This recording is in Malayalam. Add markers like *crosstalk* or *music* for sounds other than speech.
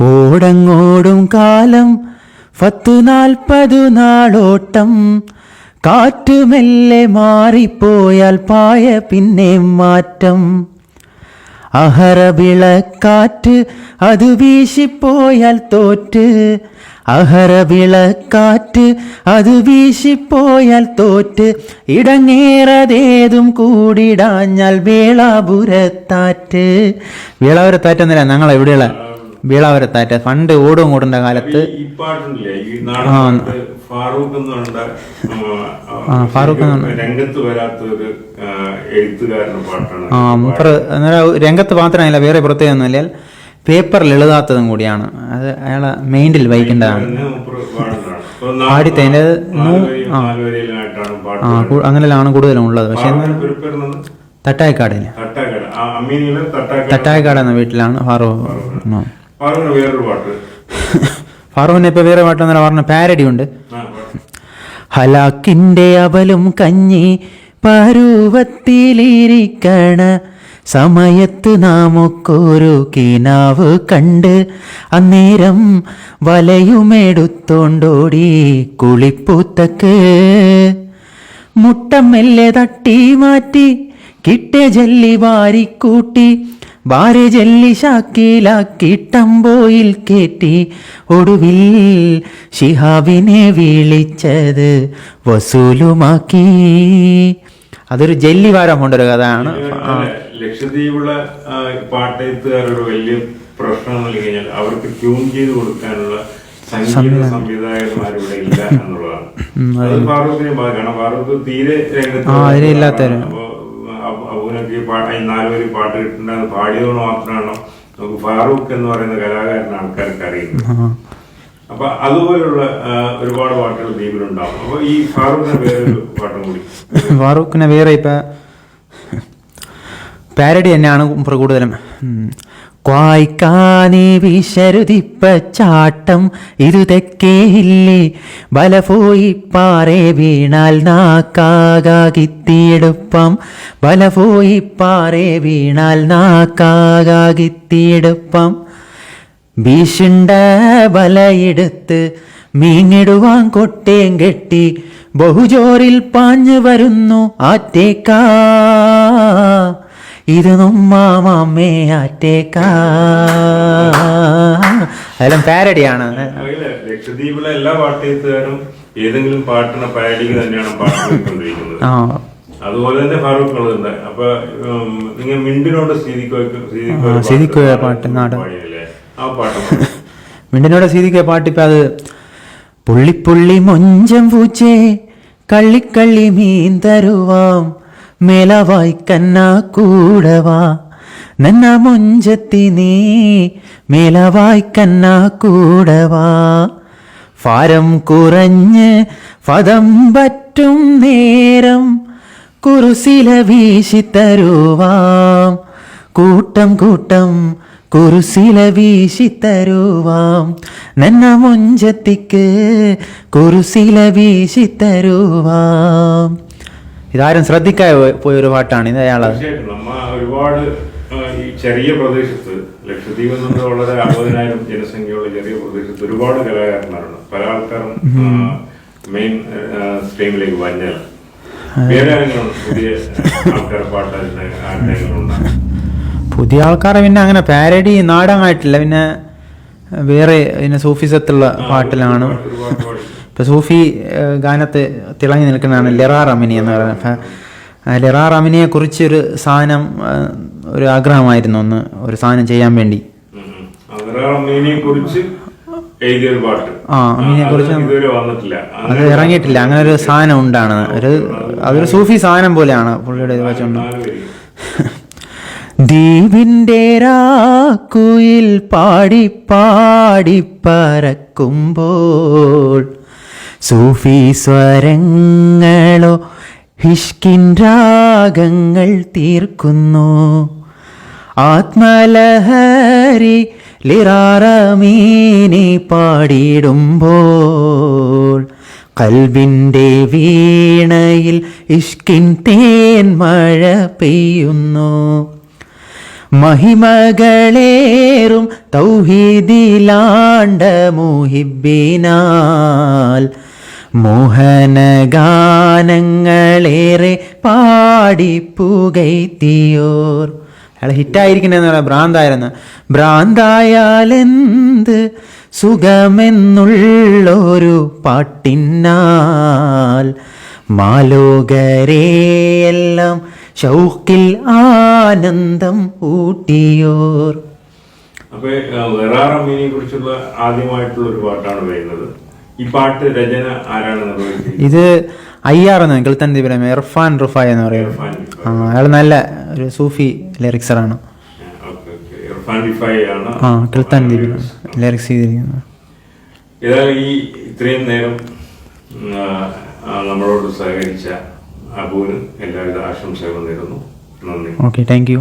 ഓടങ്ങോടും കാലം പത്തു നാൽപ്പതു നാളോട്ടം. കാറ്റ് മെല്ലെ മാറിപ്പോയാൽ പായ പിന്നെ മാറ്റം. അഹരവിളക്കാറ്റ് അത് വീശിപ്പോയാൽ തോറ്റ്. അഹരവിളക്കാറ്റ് അത് വീശിപ്പോയാൽ തോറ്റ്. ഇടങ്ങേറതേതും കൂടിടാഞ്ഞാൽ വേളാപുരത്താറ്റ്. വേളാപുരത്താറ്റ് എന്നല്ല ഞങ്ങൾ എവിടെയുള്ള വേളാപുരത്താറ്റ് പണ്ട് ഓടും കൂടുന്ന കാലത്ത് ഫാറൂഖ് രംഗത്ത് മാത്രമല്ല വേറെ പ്രത്യേകമൊന്നുമില്ല പേപ്പറിൽ എഴുതാത്തതും കൂടിയാണ്. അത് അയാളെ മെയിൻഡിൽ വഹിക്കേണ്ടതാണ്. കൂ- അങ്ങനെയാണ് കൂടുതലും ഉള്ളത്. പക്ഷെ ഫാറൂഖിന്റെ തട്ടായക്കാട് പേരുന്നത്? തട്ടായിക്കാടില്ല തട്ടാക്കാട് ആ തട്ടായിക്കാട്. എന്ന വീട്ടിലാണ് ഫാറൂഖ്. ഫാറൂഖിനെ ഇപ്പൊ വേറെ പാട്ടെന്നല്ല പറഞ്ഞ. പാരഡി ഉണ്ട്. ഹലാക്കിന്റെ അവലും കഞ്ഞി പരുവത്തിലിരിക്കണ സമയത്ത് നാമൊക്കൊരു കിനാവ് കണ്ട് അന്നേരം വലയുമെടുത്തോണ്ടോടി കുളിപ്പൂത്തക്ക്. മുട്ടമെല്ലെ തട്ടി മാറ്റി കിട്ടിയ ജല്ലി വാരിക്കൂട്ടി ഭാര്യ ജല്ലി ടംബോയിൽ കേറ്റി. ഒടുവിൽ ഷിഹാബിനെ വിളിച്ചത് വസൂലുമാക്കി. അതൊരു ജെല്ലി വാരം കൊണ്ടൊരു കഥയാണ്. ലക്ഷദ്വീപുള്ള ആ, വലിയ പ്രശ്നം എന്ന് കഴിഞ്ഞാൽ അവർക്ക് ട്യൂൺ ചെയ്ത് കൊടുക്കാനുള്ള സംഗീത സംവിധായകന്മാർ ഇവിടെ ഇല്ല എന്നുള്ളതാണ്. അത് ഫാറൂഖിനെ ബാധിക്കണം ഫാറൂഖ് തീരെ രംഗത്ത് അബുവിനൊക്കെ ഈ പാട്ട് നാലുപേര് പാട്ട് കിട്ടുന്നത് അത് പാടിയതുകൊണ്ട് മാത്രമാണ് നമുക്ക് ഫാറൂഖ് എന്ന് പറയുന്ന കലാകാരൻ ആൾക്കാർക്ക് അറിയുന്നത്. അപ്പൊ അതുപോലുള്ള ഒരുപാട് പാട്ടുകൾ ദ്വീപിലുണ്ടാവും അപ്പൊ ഈ ഫാറൂഖിന് വേറൊരു പാട്ടും കൂടി. *laughs* ഫാറൂഖിനെ വേറെ ഇപ്പൊ പാരഡി തന്നെയാണ് കൂടുതലും. ക്വായ്ക്കാനേ വിശരുതിപ്പ ചാട്ടം ഇത് തെക്കേ ഇല്ലേ ബല പാറേ വീണാൽ നാക്കാകിത്തിയെടുപ്പം ബലഫോയി പാറേ വീണാൽ നാക്കാകിത്തിയെടുപ്പം ഭീഷുണ്ട ബലയെടുത്ത് മീങ്ങിടുവാൻ കൊട്ടേം കെട്ടി ബഹുജോറിൽ പാഞ്ഞു വരുന്നു ആറ്റേക്കാ. ഇത് നമ്മാമേ ആറ്റേക്കാ. അതെല്ലാം പാരഡിയാണ്. ലക്ഷദ്വീപിലെ എല്ലാ പാട്ടെഴുത്തുകാരും ഏതെങ്കിലും പാട്ടിനെ പാരഡിക്ക് തന്നെയാണ് ആ. അതുപോലെ തന്നെ ഫാറൂഖ് ഉള്ളതുണ്ട് അപ്പൊ നിങ്ങൾ മിണ്ടിനോട് സീതിക്കോ ആ, സ്ഥിതിക്ക് പാട്ട് നാടൻ. ആ പാട്ട് *laughs* മിണ്ടിനോട് മിണ്ടിനോടെ പാട്ട് ഇപ്പൊ അത് പുള്ളിപ്പുള്ളി മൊഞ്ചം പൂച്ചേ കള്ളിക്കള്ളി മീൻ തരുവാം. മേലവായി കന്നാ കൂടവാ. നന്ന മൊഞ്ചത്തി നീ മേലവായി കന്നാ കൂടവാ. ഫാരം കുറഞ്ഞ് പദം പറ്റും നേരം കുറുസില വീശി തരുവാം കൂട്ടം കൂട്ടം കുറുസില വീശി തരുവാം നന്ന മുഞ്ചത്തിക്ക് കുറുസില വീശി തരുവാം ഇതാരും ശ്രദ്ധിക്കാതെ പോയ- ഒരു പാട്ടാണ് ഇത് അയാൾ ഒരുപാട് ഈ ചെറിയ പ്രദേശത്ത് ലക്ഷദ്വീപ് എന്നത് വളരെ അറുപതിനായിരം ജനസംഖ്യയുള്ള ചെറിയ പ്രദേശത്ത് ഒരുപാട് കലാകാരന്മാരുണ്ട്. പല ആൾക്കാരും മെയിൻ സ്ട്രീമിലേക്ക് വഞ്ഞാൽ പുതിയ ആൾക്കാരെ പിന്നെ അങ്ങനെ പാരഡി നാടകമായിട്ടില്ല. പിന്നെ വേറെ പിന്നെ സൂഫിസത്തുള്ള പാട്ടിലാണ്. ഒരുപാട് പാടി ഇപ്പൊ സൂഫി ഗാനത്തെ തിളങ്ങി നിൽക്കുന്നതാണ് ലെറാ റമിനി എന്ന് പറയുന്നത്. അപ്പം ലെറാ റമിനിയെ കുറിച്ച് ഒരു സാധനം ഒരു ആഗ്രഹമായിരുന്നു ഒന്ന് ഒരു സാധനം ചെയ്യാൻ വേണ്ടി. ആ, അമീനെ കുറിച്ച് അത് ഇറങ്ങിയിട്ടില്ല. അങ്ങനെ ഒരു സാധനം ഉണ്ടാണ്. ഒരു അതൊരു സൂഫി സാധനം പോലെയാണ് പുള്ളിയുടെ ഇത് വെച്ചുകൊണ്ട് നാല് ദ്വീപിന്റെ രാക്കുയിൽ പാടി പാടി പറക്കുമ്പോൾ സൂഫി സ്വരങ്ങളോ ഹിഷ്കിൻ രാഗങ്ങൾ തീർക്കുന്നു. ആത്മലഹരി ലിറാറമീനെ പാടിയിടുമ്പോൾ കൽവിന്റെ വീണയിൽ ഇഷ്കിൻ തേൻ മഴ പെയ്യുന്നു. മഹിമകളേറും തൗഹീദിലാണ്ട മുഹിബിനാൽ മോഹനഗാനങ്ങളേറെ പാടി പുകയ്ത്തിയോർ. അയാൾ ഹിറ്റായിരിക്കണെന്ന് പറയാം. ഭ്രാന്തായിരുന്നു. ഭ്രാന്തായാലെന്ത് സുഖമെന്നുള്ളൊരു പാട്ടിനാൽ മാലോകരെയെല്ലാം ഷൗക്കിൽ ആനന്ദം ഊട്ടിയോർ. അപ്പൊ വെറാറമ്മീനെ കുറിച്ചുള്ള ആദ്യമായിട്ടുള്ള ഒരു പാട്ടാണ് വരുന്നത്. ഈ പാട്ട് രചന ആരാണ് ഇത് അയ്യാർ എന്ന് കിൾത്തൻ ദീപനം ഇർഫാൻ റുഫായ് എന്ന് പറയും. അയാൾ നല്ല ഒരു സൂഫി ലിറിക്സറാണ് ആ കിൾത്തൻ ദീപിൽ ലിറിക്സ് ചെയ്തിരിക്കുന്നത്. ഏതായാലും ഈ ഇത്രയും നേരം നമ്മളോട് സഹകരിച്ച അബുവിന് എല്ലാവിധ ആശംസകളും നേരുന്നു. നന്ദി. Okay thank you.